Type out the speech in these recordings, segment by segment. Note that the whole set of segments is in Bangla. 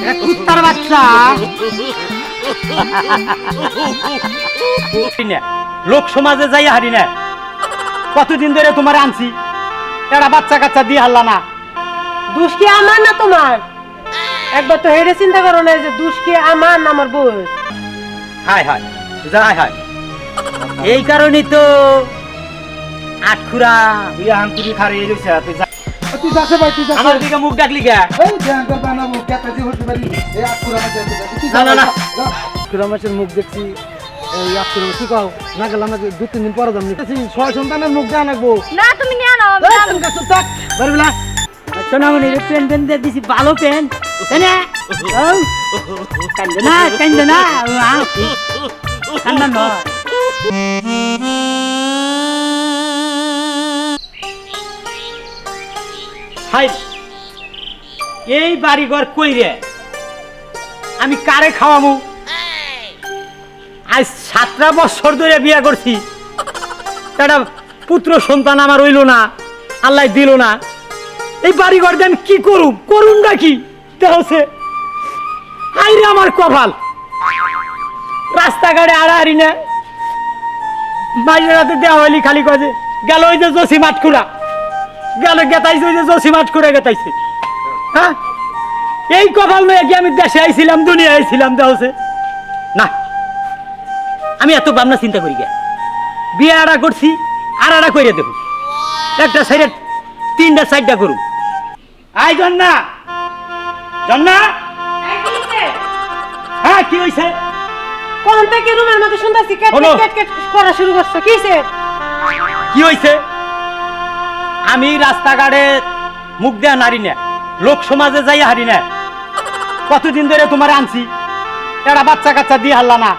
এটা কুত্তার বাচ্চা লোক সমাজে যাই হারি না। কতদিন ধরে তোমার আনছি? একটা বাচ্চা কাচ্চা দিয়ে হারলা না। দুষ কি আমার না তোমার? একবার তো হেরে চিন্তা করো না যে দুষ কি আমার না আমার বউ হায় হায় যাই হায় এই কারণেই তো আটখুরা তুই আন্তরি খারে এই তুই তুই যাচ্ছে ভাই তুই যাচ্ছে আমার দিকে মুখ ডাকলি গা এই ব্যাংকের বানাবো কেতাজি হতে পারি এই আকুরা মাছের না, না, না। আকুরা মাছের মুখ দেখছি এই আকুরা মাছ কি কও? না গেলাম না দু তিন দিন পরে যাম নিতেছি। ছয় সন্তানের মুখ দেওয়া লাগবো। না তুমি নিয়ে নাও আমি যাব। বারবিলা সোনামণি পেন পেন দিয়ে দিছি ভালো পেন তাই কান্দ না কান্দ না। কান্দ হাই। এই বাড়িঘর কই রে? আমি কারে খাওয়ামু? আজ সাতটা বছর ধরে বিয়ে করছি। একটা পুত্র সন্তান আমার হইল না, আল্লাহ দিল না। এই বাড়ি ঘর দেন কি করুম? করুম নাকি দেহছে আইরে আমার কপাল। রাস্তাঘাটে আড়াআড়ি না। মাঝে রাতে দেওয়া হইলি খালি কজে গেল ওই যে জসি খুলা গেল গেতাইছে যে জসি মাঠ করে গেতাইছে। হ্যাঁ? এই কপাল নয় কি আমি দেশে আইছিলাম দুনিয়া আইছিলাম দেহছে না আমি এত ভাবনা চিন্তা করি গে। বিয়ে আড়া করছি আর আড়া করে দেবো একটা সাইডে তিনটা সাইডটা করুন আই জন্না! জন্না! হ্যাঁ কি হয়েছে কোন থেকে রুমের মধ্যে শুনতেছি কেট কেট কেট করা শুরু করছ কিসে কি হয়েছে আমি রাস্তাঘাটে মুখ দেয়া নারী না লোক সমাজে যাই হারি না। কতদিন ধরে তোমার আনছি? একটা বাচ্চা কাচ্চা দিয়ে হারলা না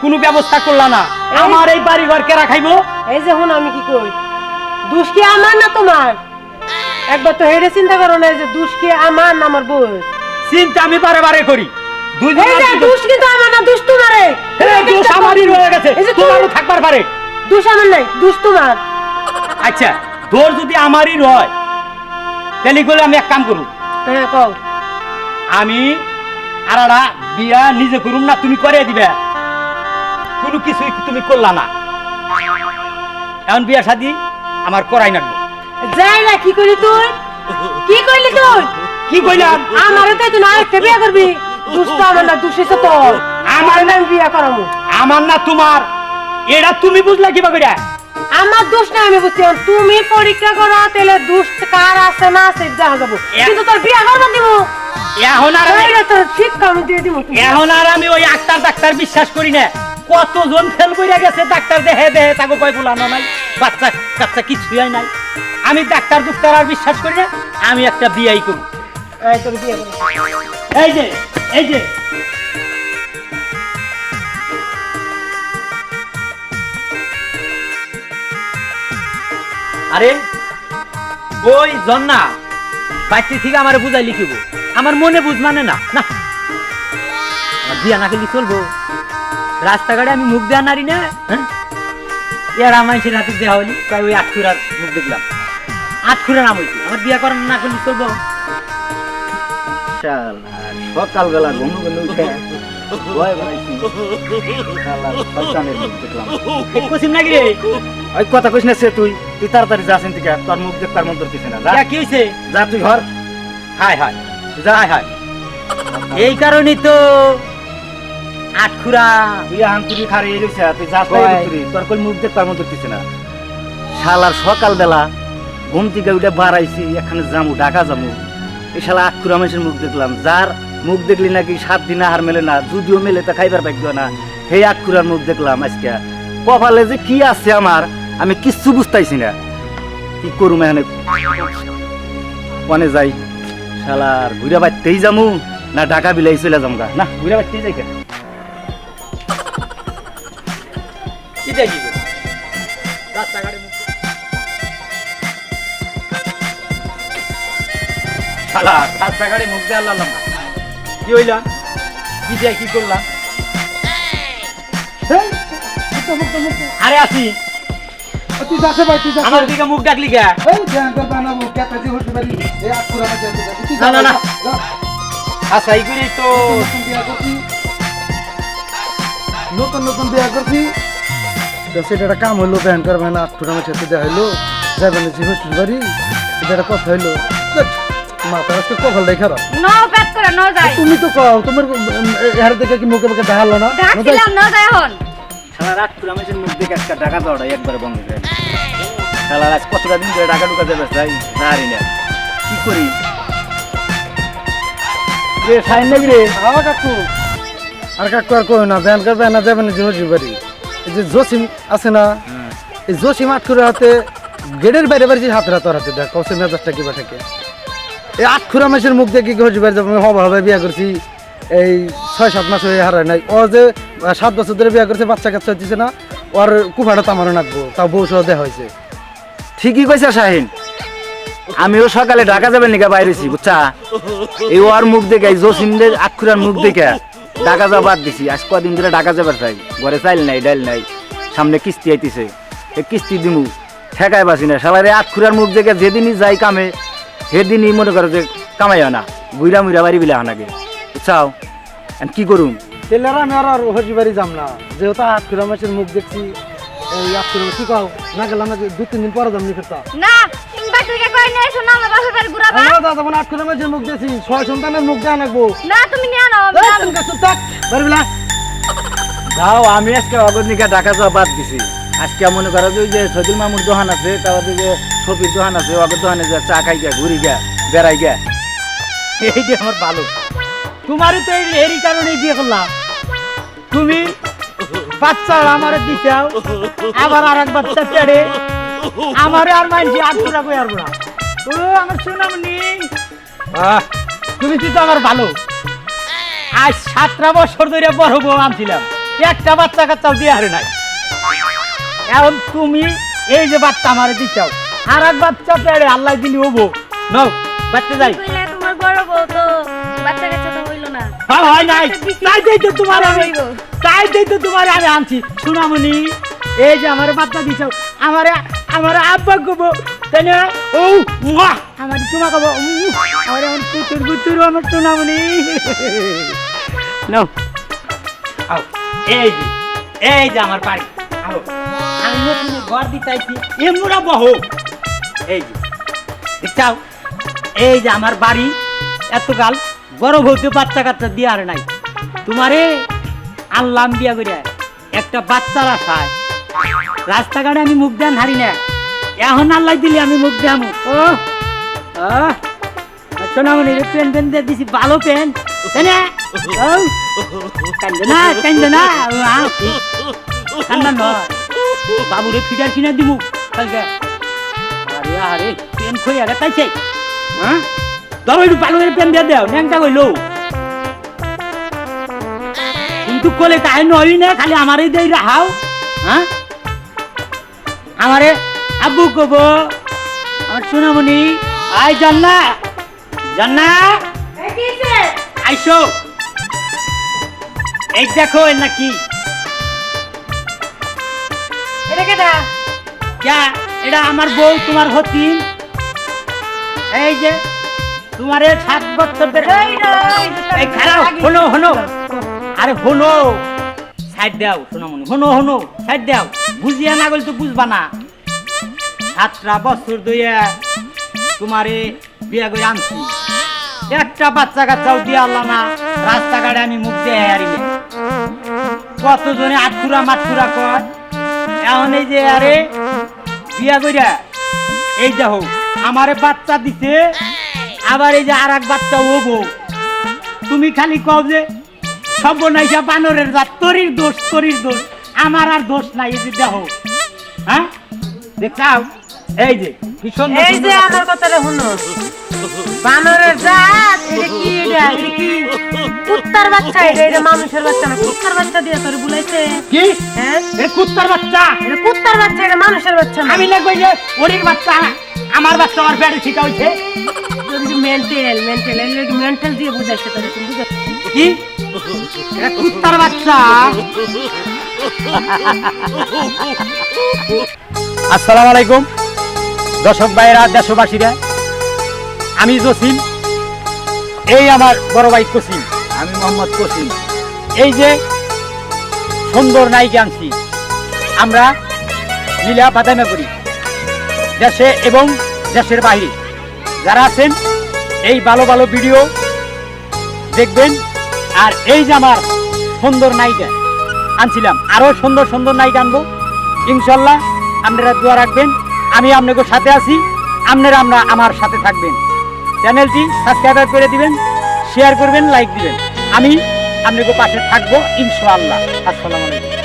কোনো ব্যবস্থা করলা না। আমার এই বাড়ি ঘর কেরা খাইবো? এই যে হুন আমি কি কই দুষ কি আমার না তোমার? একবার তো হেরে চিন্তা করো না যে দুষ কি আমার না আমার বউ চিন্তা আমি বারে বারে করি। এই যে দুষ কিন্তু আমার না দুষ তোমারে। দোষ আমারই রয়ে গেছে এই যে তোমারও তুমি- থাকবার পারে। দুষ আমার নাই দুষ তোমার। আচ্ছা। তোর যদি আমারই রয় তাহলে করে আমি এক কাম হ্যাঁ কও। আমি আরাড়া বিয়া নিজে করুম না তুমি করে দিবে। কোনো কিছুই তুমি করলা না। এখন বিয়া শাদি আমার করাই না যাই না কি করলি তুই? কি করলি তুই? কি কইলাম আমারে তাই তুই না একটা বিয়া করবি। দুষ তো আমার না দুষ হচ্ছে তোর। আমার না বিয়া করাবো। আমার না তোমার। এটা তুমি বুঝলা কিবা করে আমার দোষ না আমি বুঝছি। তুমি পরীক্ষা করো তাহলে দোষ কার আছে না আছে দেখা যাব। কিন্তু তোর বিয়া করব দিব এখন আর আমি- ঠিক কাম দিয়ে দিব এখন আর আমি ওই ডাক্তার ডাক্তার বিশ্বাস করি না। কতজন ফেল কইরা গেছে ডাক্তার দেহে দেহে তাকে কয় বলানো নাই বাচ্চা কাচ্চা কিছুই হয় নাই। আমি ডাক্তার দুক্তার আর বিশ্বাস করি না আমি একটা বিয়াই করব। এই তোর বিয়া করব এই যে এই যে আরে ওই জন্না বাড়ি থেকে আমার বুঝাই লিখিব। আমার মনে বুঝ মানে না না। আমার বিয়া না করলে চলবো। রাস্তাঘাটে আমি মুখ দেওয়া নারী না হ্যাঁ? এর আমার হাতে দেওয়া হলি তাই ওই আটখুরার মুখ দেখলাম। আটখুরা নাম হয়েছে আমার বিয়া করার না করলে চলবো। সকালবেলা ঘুম ঘুম উঠে ভয় বানাইছি দেখলাম। নাকি রে? ওই কথা কইস না সে তুই তুই তাড়াতাড়ি থেকে তোর মুখ দেখ তার মন ধরতেছে না যা। কি হয়েছে যা তুই ঘর। হায় হায় যা হায় হায়। এই কারণেই তো আটখুরা তুই খারে এই রইছে তুই যাস না ভিতরে, তোর কই মুখ দেখ তার মন ধরতেছে না। শালার সকালবেলা ঘুম থেকে উঠে বাড়াইছি এখানে জামু ঢাকা জামু এই শালা আটকুরা মানুষের মুখ দেখলাম। যার মুখ দেখলি নাকি সাত দিন আহার মেলে না যদিও মেলে তা খাইবার ভাগ্য না। সেই আটকুরার মুখ দেখলাম আজকে। কপালে যে কি আছে আমার আমি কিচ্ছু বুঝতাইছি না কি করুম এখানে কনে যাই শালার ঘুরে বাড়তেই যামু না ঢাকা বিলাই চলে যাম গা না ঘুরে বাড়তেই যাই কি দেখি রাস্তাঘাটে শালা রাস্তাঘাটে মুখ দিয়ে আল্লাহ কি হইলাম কি দিয়ে কি করলাম আরে আসি তুই যাচ্ছে ভাই তুই আমার যাচ্ছে দিকে মুখ ডাকলি গা এই ব্যাংকের বানাবো কেতাজি হতে পারি এই আকুরা মাছের তুই না, না, না। যা হাসাই করি তো নতুন নতুন বিয়া করছি সেটা একটা কাম হইল ব্যান করবে না আট ফুটা মাছের দেওয়া হইল যাবেন যে শ্বশুর বাড়ি এটা একটা কথা আজকে ন ব্যাক করে ন যাই। তুমি তো কও তোমার এর দেখে কি মুখে মুখে দেখাল না? ন যাই আটকুরা মেশিন মুখ দেখে আজকে টাকা একবারে বন্ধ কতটা দিন ধরে টাকা ঢুকা যাবে তাই জানি না। কি করি? রে সাইন নাকি রে? কাকু। আর কাকু আর কই না ব্যান করবে না যাবেন বাড়ি। এই যে জসিম আছে না এই জসিম আট করে হাতে গেটের বাইরে বাইরে যে হাতের হাতের হাতে দেখ কসে মেজাজটা কিবা থাকে। এই আট খুরা মাসের মুখ দেখে কি বাড়ি যাব? হবা হবে বিয়া করছি। এই ছয় সাত মাস হয়ে হারায় নাই। ও যে সাত বছর ধরে বিয়া করছে, বাচ্চা কাচ্চা হচ্ছে না, ওর কুফাটা তামারও নাকবো তাও বউ সহ দেওয়া হয়েছে। ঠিকই কইছে শাহিন। আমিও সকালে ঢাকা যাবেন নিকা বাইরেছি বুঝছা? এই ওর মুখ দেখে জসিমদের আক্ষুরার মুখ দেখে ঢাকা যাওয়া বাদ দিছি। আজ কদিন ধরে ঢাকা যাবার চাই, ঘরে চাইল নাই, ডাইল নাই, সামনে কিস্তি আইতেছে। এই কিস্তি দিমু, ঠেকায় বাসি না। সালারে আক্ষুরার মুখ দেখে যেদিনই যাই কামে, সেদিনই মনে করো যে কামাই না। বুইরা মুইরা বাড়ি বিলা নাকি বুঝছাও? কি করুম? আর আমি আর আর হজি বাড়ি যাম না। যেহেতু আট খুরা মাসের মুখ দেখছি এই খুরা কি কাও? না গেলাম না দু তিন দিন পরে যাম নি ফেরতা। না তুমি বাড়ি কই নিয়ে এসো আমার বাসার বাড়ি ঘুরাবা? আমরা দাদা মানে আট খুরা মাসের মুখ দেখছি ছয় সন্তানের মুখ দেওয়া নাকবো না তুমি নিয়ে আনো আমি যাব। বাড়ি বিলা। যাও আমি আজকে অগরনিকা ঢাকা যাওয়া বাদ দিছি। আজকে মনে করো যে সদিল মামুর দোকান আছে তারপর যে সফির দোকান আছে অগর দোকানে যে চা খাই গা ঘুরি গা বেড়াই গা এই যে আমার ভালো তোমারই তো এই- এরই কারণে বিয়ে করলাম। তুমি বাচ্চা আমার দিছাও আবার আর এক বাচ্চা পেড়ে আমারে আর মানছি আর পুরা কই আর না ও আমার সোনামণি আহ, তুমি তো আমার ভালো। আজ সাতটা বছর ধরে বড় বউ আনছিলাম। একটা বাচ্চা কাচ্চাও দিয়ে হারে নাই। এখন তুমি এই যে বাচ্চা আমার দিচ্ছাও আর এক বাচ্চা পেড়ে আল্লাহ দিলি হব নাও বাচ্চা যাই। ভালো হয় নাই? তাই দেই তো তোমার আমি। তাই দেই তো তোমার আমি আনছি। সুনামনি এই যে আমার বাচ্চা দিছ আমার আমার আব্বা কব তাই না? ও মুয়া আমার তোমা কব আমার আমার কুতুর কুতুর আমার সুনামনি নাও। আও এই যে এই যে আমার বাড়ি। আও আমি নতুন ঘর দিতাইছি। এমুরা বহ। এই যে দেখছাও? এই যে আমার বাড়ি এতকাল বড় বউতে বাচ্চা কাচ্চা দিয়ে আর নাই। তোমারে আনলাম বিয়া করে একটা বাচ্চার আশায় রাস্তাঘাটে আমি মুখ দেন হারি না। এখন আল্লাহ দিলি আমি মুখ দেয়ামু। ও সোনামণি পেন পেন দিয়ে দিছি, ভালো পেন না। বাবুরে ফিটার কিনা দিমু। কালকে। আরে আরে পেন খই আগে তাইছে হ্যাঁ? ধরো একটু ভালো পেন দিয়ে দাও ন্যাংটা কইলো। কিন্তু কোলে তাই নই না, খালি আমারই দেই রাহাও হ্যাঁ? আমারে আব্বু কব, আমার সোনামণি। আই জান্না জান্না? আইসো। এই দেখো এর নাকি। এটা এটা আমার বউ, তোমার হতিন। এই যে তোমার সাত বছর ধরে এই খারাপ হনো হনো আরে হনো সাইড দাও সোনামণি হনো হনো সাইড দাও। বুঝিয়া না গেলে তো বুঝবা না। সাতটা বছর ধরে তোমারে বিয়া করে আনছি। একটা বাচ্চা কাচ্চাও দিয়ে আল্লাহ না রাস্তাঘাটে আমি মুখ দিয়ে হারি কতজনে আটকুরা মাটকুরা কয় এখন এই যে আরে বিয়া কইরা এই দেখো আমারে বাচ্চা দিছে আবার এই যে আর এক বাচ্চা ও বউ। তুমি খালি কব যে সব সর্বনাইসা বানরের জাত তরির দোষ তরির দোষ আমার আর দোষ নাই এই যে দেহ হ্যাঁ? দেখাও। এই যে সুন্দর এই যে আমার কথাটা শুনো। বানরের জাত এটা কি এটা? এটা কি কুত্তার বাচ্চা এটা? এটা মানুষের বাচ্চা না কুত্তার বাচ্চা দিয়ে তোর বুলাইছে। কি? হ্যাঁ? এ কুত্তার বাচ্চা? এটা কুত্তার বাচ্চা এটা মানুষের বাচ্চা না। আমি লাগবে যে ওরির বাচ্চা আমার বাচ্চা আমার পেটে শিখা হইছে। মেন্টাল মেন্টাল মেন্টাল দিয়ে বুঝাইছে তোর তুমি বুঝাচ্ছ কি? এটা কুত্তার বাচ্চা। আসসালামু আলাইকুম। দর্শক ভাইরা দেশবাসীরা আমি জসিম এই আমার বড় ভাই কসিম। আমি মোহাম্মদ কসিম। এই যে সুন্দর নায়িকা আনছি আমরা লীলা বাদামে করি দেশে এবং দেশের বাইরে। যারা আছেন এই ভালো ভালো ভিডিও দেখবেন আর এই যে আমার সুন্দর নায়িকা আনছিলাম আরও সুন্দর সুন্দর নায়িকা আনব। ইনশাল্লাহ আপনারা দোয়া রাখবেন আমি আপনাদের সাথে আছি আপনারা আমরা আমার সাথে থাকবেন। চ্যানেলটি সাবস্ক্রাইব করে দিবেন শেয়ার করবেন লাইক দিবেন। আমি আপনি পাশে থাকব, ইনশাআল্লাহ। আসসালামু আলাইকুম।